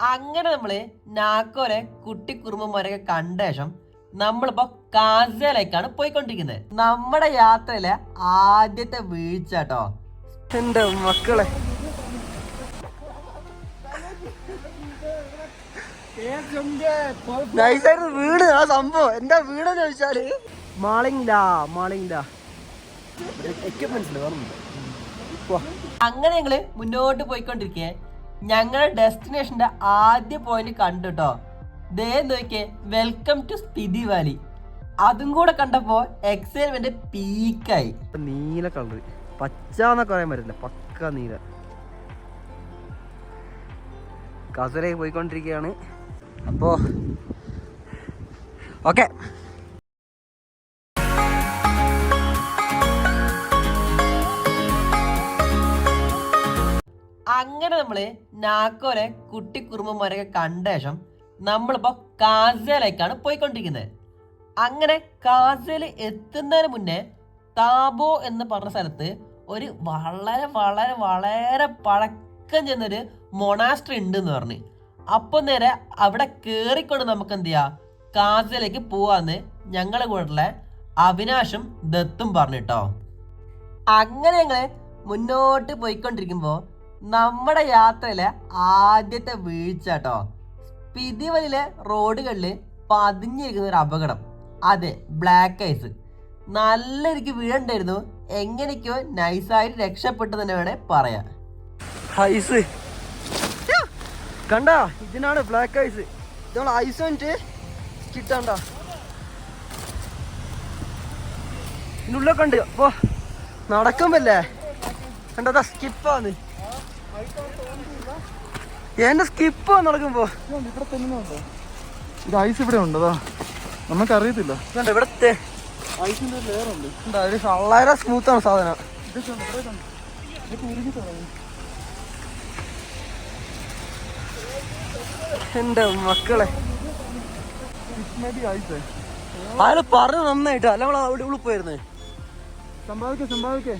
അങ്ങനെ നമ്മൾ നാക്കോലെ കുട്ടി കുറുമ്പന്മാരൊക്കെ കണ്ട ശേഷം നമ്മളിപ്പോ കാസയിലേക്കാണ് പോയിക്കൊണ്ടിരിക്കുന്നത് നമ്മുടെ യാത്രയിലെ ആദ്യത്തെ വീഴ്ച കേട്ടോ. എന്റെ മക്കളെ. നൈസായിരുന്നു വീട് ആ സംഭവം. എന്താ വീടെന്ന് ചോദിച്ചാൽ? മാളിങ്ങില്ല മാളിങ്ങില്ല എക്യുപ്മെന്റ്സ് അങ്ങനെ ഞങ്ങൾ മുന്നോട്ട് പോയിക്കൊണ്ടിരിക്കെ ഞങ്ങളുടെ ഡെസ്റ്റിനേഷന്റെ ആദ്യ പോയിന്റ് കണ്ടു കേട്ടോ ദേ നോക്കിയേ വെൽക്കം ടു സ്പിതി വാലി അതും കൂടെ കണ്ടപ്പോ എക്സൈറ്റ്മെന്റ് പീക്കായി നീല കളർ പച്ച എന്നൊക്കെ പറയാൻ പറ്റില്ല. പക്ക നീല. കസരയിൽ പോയിക്കൊണ്ടിരിക്കുകയാണ്. അപ്പോ ഓക്കെ അങ്ങനെ നമ്മൾ നാക്കോലെ കുട്ടി കുറുമ്പന്മാരൊക്കെ കണ്ട ശേഷം നമ്മളിപ്പോ കാസയിലേക്കാണ് പോയിക്കൊണ്ടിരിക്കുന്നത് അങ്ങനെ കാസയിൽ എത്തുന്നതിന് മുന്നേ താബോ എന്ന് പറഞ്ഞ സ്ഥലത്ത് ഒരു വളരെ വളരെ വളരെ പഴക്കം ചെന്നൊരു മൊണാസ്ട്രി ഉണ്ട് എന്ന് പറഞ്ഞു. അപ്പൊ നേരെ അവിടെ കേറിക്കൊണ്ട് നമുക്ക് എന്ത് ചെയ്യാം കാസയിലേക്ക് പോവാന്ന് ഞങ്ങളെ കൂടെ അവിനാശും ദത്തും പറഞ്ഞിട്ടോ അങ്ങനെ ഞങ്ങൾ മുന്നോട്ട് പോയിക്കൊണ്ടിരിക്കുമ്പോ നമ്മുടെ യാത്രയിലെ ആദ്യത്തെ വീഴ്ച കേട്ടോ. പിതിവലിലെ റോഡുകളിൽ പതിഞ്ഞിരിക്കുന്ന ഒരു അപകടം. അതെ ബ്ലാക്ക് ഐസ് നല്ല എനിക്ക് വീഴണ്ടായിരുന്നു എങ്ങനെയൊക്കെയോ നൈസായിട്ട് രക്ഷപ്പെട്ടു തന്നെ വേണേ പറയാ. ഐസ് കണ്ട ഇതിനാണ് ബ്ലാക്ക് ഐസ് ഐസ് കിട്ടണ്ട ഇതിനുള്ള ഉണ്ട്. അപ്പൊ നടക്കുമ്പല്ലേ? കണ്ടതാ സ്കിപ്പാന്ന് എന്റെ സ്കിപ്പ് നടക്കുമ്പോ. ഇവിടെ തന്നെ ഉണ്ടോ ഇത് ഐസ് ഇവിടെ ഉണ്ടതാ നമുക്കറിയത്തില്ല. അറിയത്തില്ല ഇവിടത്തെ. ഐസിന്റെ ലെയർ ഉണ്ട്. വളരെ സ്മൂത്ത് ആണ് സാധനം. എന്റെ മക്കളെ. അയാൾ പറഞ്ഞു നന്നായിട്ട്. അല്ല നമ്മൾ അവിടെ ഉള്ളിൽ പോയിരുന്നേ. സംഭാവിക്കേ സംഭാവിക്കേ.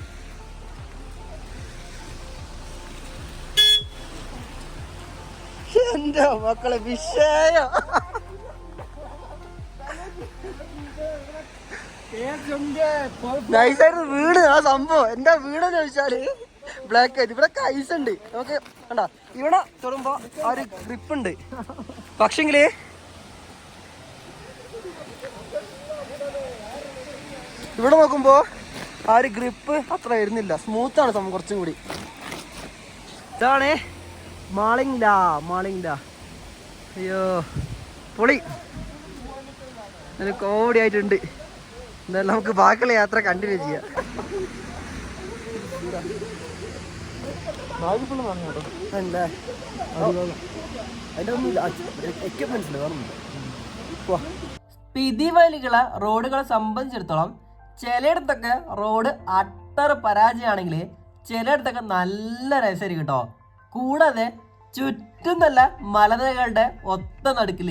എന്റെ മക്കളെ വിഷയം. നൈസായിരുന്നു വീട് ആ സംഭവം. എന്താ വീടെന്ന് ചോദിച്ചാൽ ബ്ലാക്ക് ആയിട്ട് ഇവിടെ ഐസ് ഉണ്ട്. നമുക്ക് കണ്ട? ഇവിടെ തൊടുമ്പോ ആ ഒരു ഗ്രിപ്പ് ഉണ്ട്. പക്ഷെങ്കിൽ ഇവിടെ നോക്കുമ്പോ ആ ഒരു ഗ്രിപ്പ് അത്ര വരുന്നില്ല. സ്മൂത്താണ് സംഭവം കുറച്ചും കൂടി. ഇതാണ് മാളിങ്ങില്ല മാളിങ്ങില്ല അയ്യോ പൊളി. നല്ല കോമഡി ആയിട്ടുണ്ട് എന്തായാലും നമുക്ക് ബാക്കിയുള്ള യാത്ര കണ്ടിന്യൂ ചെയ്യാം. സ്ഥിതിവലികളെ റോഡുകളെ സംബന്ധിച്ചിടത്തോളം ചിലയിടത്തൊക്കെ റോഡ് അട്ടർ പരാജയമാണെങ്കിൽ ചിലയിടത്തൊക്കെ നല്ല രസമായിരിക്കും കേട്ടോ. കൂടാതെ ചുറ്റും നല്ല മലനിരകളുടെ ഒത്ത നടുക്കിൽ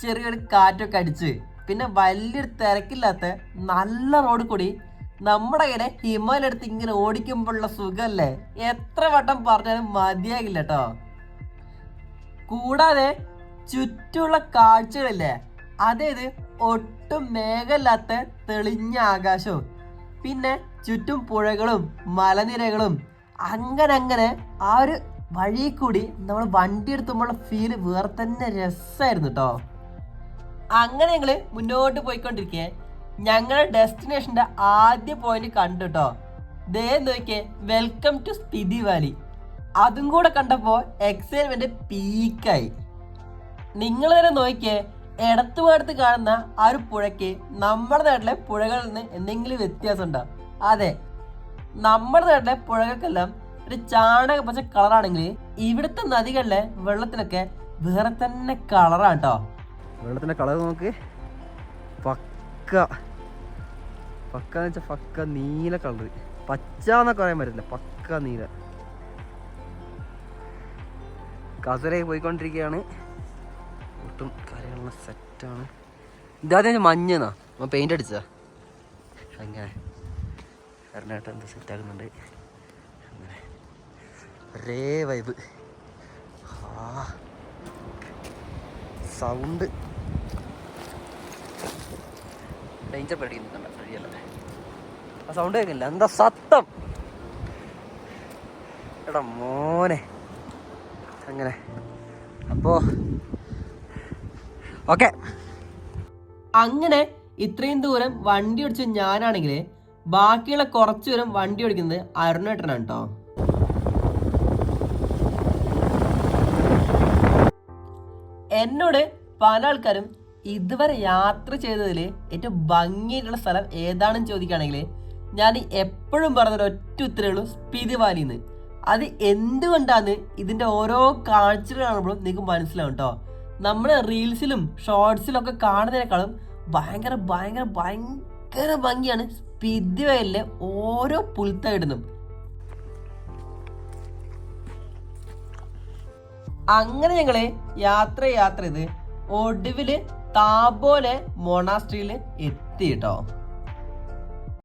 ചെറിയൊരു കാറ്റൊക്കെ അടിച്ച് പിന്നെ വലിയൊരു തിരക്കില്ലാത്ത നല്ല റോഡ് കൂടി നമ്മുടെ കയ്യിലെ ഹിമാലയ എടുത്ത് ഇങ്ങനെ ഓടിക്കുമ്പോഴുള്ള സുഖമല്ലേ എത്ര വട്ടം പറഞ്ഞാലും മതിയാകില്ല കേട്ടോ കൂടാതെ ചുറ്റുമുള്ള കാഴ്ചകളില്ലേ? അതായത് ഒട്ടും മേഘമില്ലാത്ത തെളിഞ്ഞ ആകാശവും പിന്നെ ചുറ്റും പുഴകളും മലനിരകളും അങ്ങനെ അങ്ങനെ ആ ഒരു വഴി കൂടി നമ്മൾ വണ്ടി എടുത്തുമ്പോൾ ഫീൽ വേറെ തന്നെ രസമായിരുന്നു കേട്ടോ അങ്ങനെ ഞങ്ങൾ മുന്നോട്ട് പോയിക്കൊണ്ടിരിക്കേ. ഞങ്ങളുടെ ഡെസ്റ്റിനേഷന്റെ ആദ്യ പോയിന്റ് കണ്ടു കേട്ടോ ദേ നോക്കിയേ വെൽക്കം ടു സ്പിതി വാലി അതും കൂടെ കണ്ടപ്പോ എക്സൈറ്റ്മെന്റ് പീക്കായി നിങ്ങൾ തന്നെ നോക്കിയേ ഇടത്തു ഭാഗത്ത് കാണുന്ന ആ ഒരു പുഴയ്ക്ക് നമ്മുടെ നാട്ടിലെ പുഴകളിൽ നിന്ന് എന്തെങ്കിലും വ്യത്യാസം അതെ നമ്മുടെ നാട്ടിലെ പുഴകൾക്കെല്ലാം ഒരു ചാണക പച്ച കളറാണെങ്കിൽ ഇവിടുത്തെ നദികളിലെ വെള്ളത്തിനൊക്കെ വേറെ തന്നെ കളറാണ് കേട്ടോ വെള്ളത്തിന്റെ കളർ നോക്ക്. പക്ക. പക്ക എന്ന് വെച്ചാൽ പക്ക നീല കളർ പച്ച എന്നൊക്കെ പറയാൻ പറ്റില്ല പക്ക നീല. കസരയിൽ പോയിക്കൊണ്ടിരിക്കുകയാണ്. ഒട്ടും കാര്യങ്ങളെല്ലാം സെറ്റാണ് ഇതാദ്യം മഞ്ഞെന്നാ പെയിന്റ് അടിച്ചതാ. അങ്ങനെ എറണാകുളം എന്താ സെറ്റാക്കുന്നുണ്ട് ഒരേ വൈബ് ആ. Sound danger പേടിക്കുന്നുണ്ട്. വഴിയല്ലേ ആ സൗണ്ട് കേൾക്കില്ല എന്താ സത്തം എടാ മോനെ. അങ്ങനെ. അപ്പോ ഓക്കെ. അങ്ങനെ ഇത്രയും ദൂരം വണ്ടി ഓടിച്ച ഞാനാണെങ്കിൽ ബാക്കിയുള്ള കുറച്ച് ദൂരം വണ്ടി ഓടിക്കുന്നത് അരുണേട്ടനാണ് കേട്ടോ എന്നോട് പല ആൾക്കാരും ഇതുവരെ യാത്ര ചെയ്തതിൽ ഏറ്റവും ഭംഗിയായിട്ടുള്ള സ്ഥലം ഏതാണെന്ന് ചോദിക്കുകയാണെങ്കിൽ ഞാൻ എപ്പോഴും പറഞ്ഞൊരു ഒറ്റ ഉത്തരവേ ഉള്ളൂ സ്പിതി വാലിന്ന്. അത് എന്തുകൊണ്ടാണ് ഇതിന്റെ ഓരോ കാഴ്ചകൾ കാണുമ്പോഴും നിങ്ങൾക്ക് മനസ്സിലാവും കേട്ടോ നമ്മൾ റീൽസിലും ഷോർട്സിലും ഒക്കെ കാണുന്നതിനേക്കാളും ഭയങ്കര ഭയങ്കര ഭയങ്കര ഭംഗിയാണ് സ്പിതി വയലിലെ ഓരോ പുൽത്തകിടുന്നും അങ്ങനെ ഞങ്ങൾ യാത്ര യാത്ര ചെയ്ത് ഒടുവിൽ താബോലെ മൊണാസ്ട്രിയിൽ എത്തി കേട്ടോ